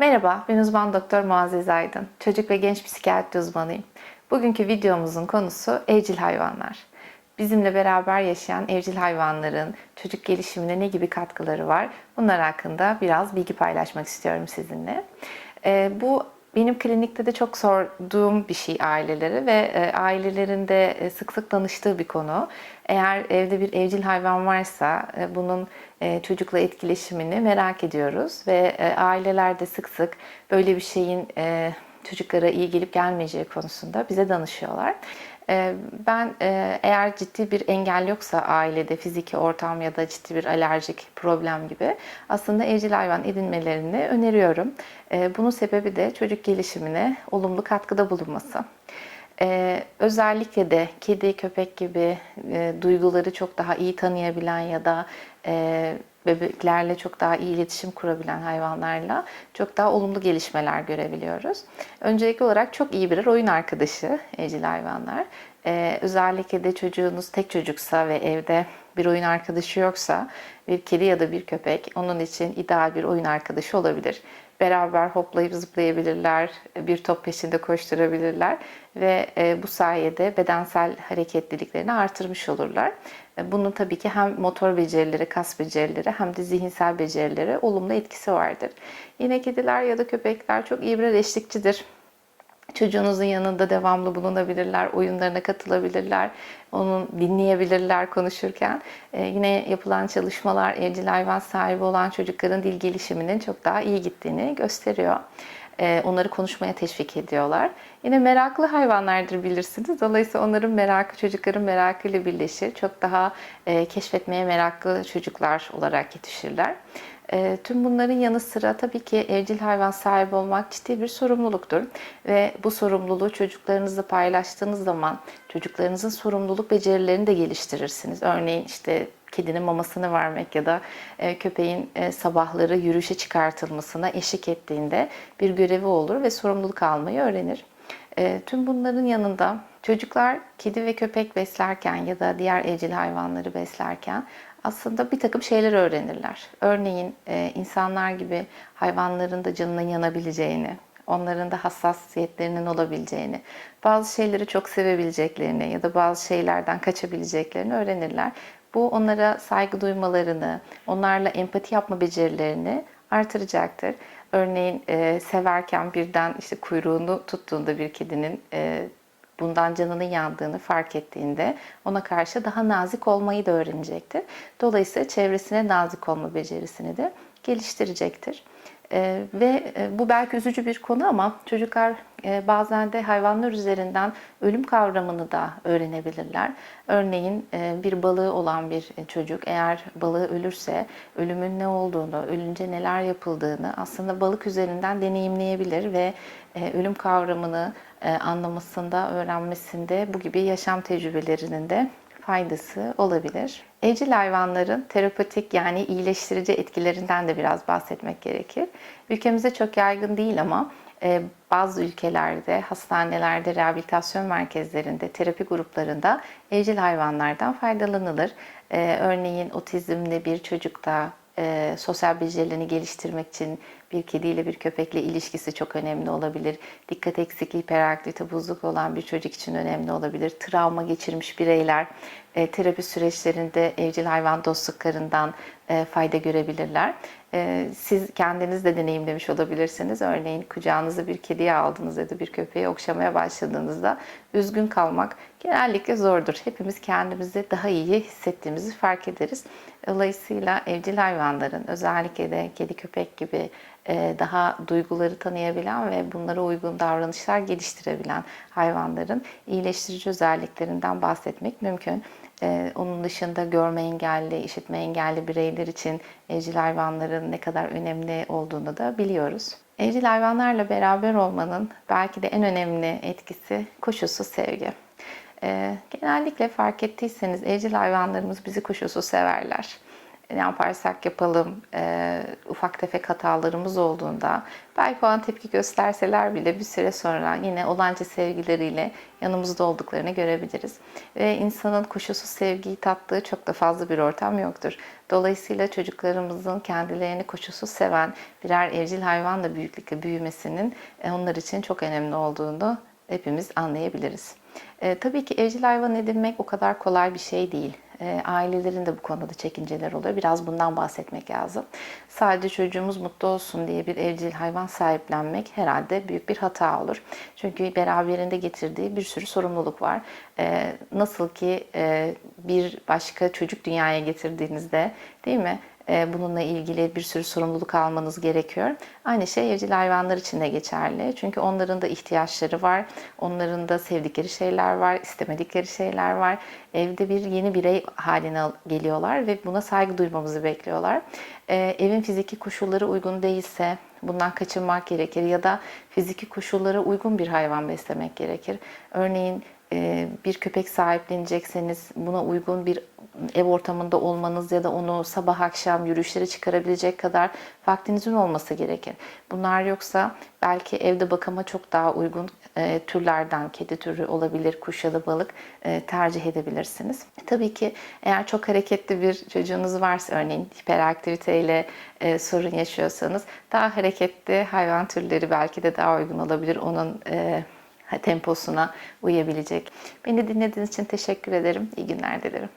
Merhaba, ben uzman doktor Muazzez Aydın. Çocuk ve genç psikiyatri uzmanıyım. Bugünkü videomuzun konusu evcil hayvanlar. Bizimle beraber yaşayan evcil hayvanların çocuk gelişimine ne gibi katkıları var? Bunlar hakkında biraz bilgi paylaşmak istiyorum sizinle. Ee, bu benim klinikte de çok sorduğum bir şey aileleri ve e, ailelerin de e, sık sık danıştığı bir konu. Eğer evde bir evcil hayvan varsa e, bunun çocukla etkileşimini merak ediyoruz ve aileler de sık sık böyle bir şeyin çocuklara iyi gelip gelmeyeceği konusunda bize danışıyorlar. E, Ben e, eğer ciddi bir engel yoksa ailede fiziki ortam ya da ciddi bir alerjik problem gibi aslında evcil hayvan edinmelerini öneriyorum. E, Bunun sebebi de çocuk gelişimine olumlu katkıda bulunması. Ee, özellikle de kedi, köpek gibi e, duyguları çok daha iyi tanıyabilen ya da e, bebeklerle çok daha iyi iletişim kurabilen hayvanlarla çok daha olumlu gelişmeler görebiliyoruz. Öncelikli olarak çok iyi birer oyun arkadaşı evcil hayvanlar. Ee, özellikle de çocuğunuz tek çocuksa ve evde bir oyun arkadaşı yoksa bir kedi ya da bir köpek onun için ideal bir oyun arkadaşı olabilir beraber hoplayıp zıplayabilirler, bir top peşinde koşturabilirler ve e, bu sayede bedensel hareketliliklerini artırmış olurlar. E, Bunun tabii ki hem motor becerileri, kas becerileri hem de zihinsel becerileri olumlu etkisi vardır. Yine kediler ya da köpekler çok iyi birer. Çocuğunuzun yanında devamlı bulunabilirler, oyunlarına katılabilirler, onu dinleyebilirler konuşurken. Ee, yine yapılan çalışmalar evcil hayvan sahibi olan çocukların dil gelişiminin çok daha iyi gittiğini gösteriyor. Ee, onları konuşmaya teşvik ediyorlar. Yine meraklı hayvanlardır bilirsiniz. Dolayısıyla onların merakı çocukların merakıyla birleşir. Çok daha e, keşfetmeye meraklı çocuklar olarak yetişirler. E, tüm bunların yanı sıra tabii ki evcil hayvan sahibi olmak ciddi bir sorumluluktur. Ve bu sorumluluğu çocuklarınızla paylaştığınız zaman çocuklarınızın sorumluluk becerilerini de geliştirirsiniz. Örneğin işte kedinin mamasını vermek ya da e, köpeğin e, sabahları yürüyüşe çıkartılmasına eşlik ettiğinde bir görevi olur ve sorumluluk almayı öğrenir. E, tüm bunların yanında çocuklar kedi ve köpek beslerken ya da diğer evcil hayvanları beslerken aslında bir takım şeyler öğrenirler. Örneğin e, insanlar gibi hayvanların da canının yanabileceğini, onların da hassasiyetlerinin olabileceğini, bazı şeyleri çok sevebileceklerini ya da bazı şeylerden kaçabileceklerini öğrenirler. Bu onlara saygı duymalarını, onlarla empati yapma becerilerini artıracaktır. Örneğin e, severken birden işte kuyruğunu tuttuğunda bir kedinin e, bundan canının yandığını fark ettiğinde ona karşı daha nazik olmayı da öğrenecektir. Dolayısıyla çevresine nazik olma becerisini de geliştirecektir. Ee, ve e, bu belki üzücü bir konu ama çocuklar e, bazen de hayvanlar üzerinden ölüm kavramını da öğrenebilirler. Örneğin e, bir balığı olan bir çocuk eğer balığı ölürse ölümün ne olduğunu, ölünce neler yapıldığını aslında balık üzerinden deneyimleyebilir ve e, ölüm kavramını e, anlamasında, öğrenmesinde bu gibi yaşam tecrübelerinin de faydası olabilir. Evcil hayvanların terapetik yani iyileştirici etkilerinden de biraz bahsetmek gerekir. Ülkemizde çok yaygın değil ama e, bazı ülkelerde, hastanelerde, rehabilitasyon merkezlerinde, terapi gruplarında evcil hayvanlardan faydalanılır. E, örneğin otizmli bir çocukta e, sosyal becerilerini geliştirmek için bir kediyle bir köpekle ilişkisi çok önemli olabilir. Dikkat eksikliği, hiperaktivite, bozukluk olan bir çocuk için önemli olabilir. Travma geçirmiş bireyler e, terapi süreçlerinde evcil hayvan dostluklarından e, fayda görebilirler. E, siz kendiniz de deneyimlemiş olabilirsiniz. Örneğin kucağınıza bir kediyi aldınız ya da bir köpeği okşamaya başladığınızda üzgün kalmak genellikle zordur. Hepimiz kendimizi daha iyi hissettiğimizi fark ederiz. Dolayısıyla evcil hayvanların özellikle de kedi köpek gibi e, daha duyguları tanıyabilen ve bunlara uygun davranışlar geliştirebilen hayvanların iyileştirici özelliklerinden bahsetmek mümkün. E, onun dışında görme engelli, işitme engelli bireyler için evcil hayvanların ne kadar önemli olduğunu da biliyoruz. Evcil hayvanlarla beraber olmanın belki de en önemli etkisi koşulsuz sevgi. E, genellikle fark ettiyseniz evcil hayvanlarımız bizi koşulsuz severler. Ne yaparsak yapalım e, ufak tefek hatalarımız olduğunda belki o an tepki gösterseler bile bir süre sonra yine olanca sevgileriyle yanımızda olduklarını görebiliriz. Ve insanın koşulsuz sevgiyi tattığı çok da fazla bir ortam yoktur. Dolayısıyla çocuklarımızın kendilerini koşulsuz seven birer evcil hayvanla büyüklükle büyümesinin e, onlar için çok önemli olduğunu hepimiz anlayabiliriz. E, tabii ki evcil hayvan edinmek o kadar kolay bir şey değil. E, ailelerin de bu konuda çekinceler oluyor. Biraz bundan bahsetmek lazım. Sadece çocuğumuz mutlu olsun diye bir evcil hayvan sahiplenmek herhalde büyük bir hata olur. Çünkü beraberinde getirdiği bir sürü sorumluluk var. E, nasıl ki e, bir başka çocuk dünyaya getirdiğinizde değil mi? E, bununla ilgili bir sürü sorumluluk almanız gerekiyor. Aynı şey evcil hayvanlar için de geçerli. Çünkü onların da ihtiyaçları var. Onların da sevdikleri şeyler var, istemedikleri şeyler var. Evde bir yeni birey haline geliyorlar ve buna saygı duymamızı bekliyorlar. E, evin fiziki koşulları uygun değilse bundan kaçınmak gerekir ya da fiziki koşullara uygun bir hayvan beslemek gerekir. Örneğin bir köpek sahiplenecekseniz buna uygun bir ev ortamında olmanız ya da onu sabah akşam yürüyüşlere çıkarabilecek kadar vaktinizin olması gerekir. Bunlar yoksa belki evde bakıma çok daha uygun e, türlerden, kedi türü olabilir, kuş ya da balık e, tercih edebilirsiniz. Tabii ki eğer çok hareketli bir çocuğunuz varsa örneğin hiperaktiviteyle e, sorun yaşıyorsanız daha hareketli hayvan türleri belki de daha uygun olabilir. Onun e, temposuna uyabilecek. Beni dinlediğiniz için teşekkür ederim. İyi günler dilerim.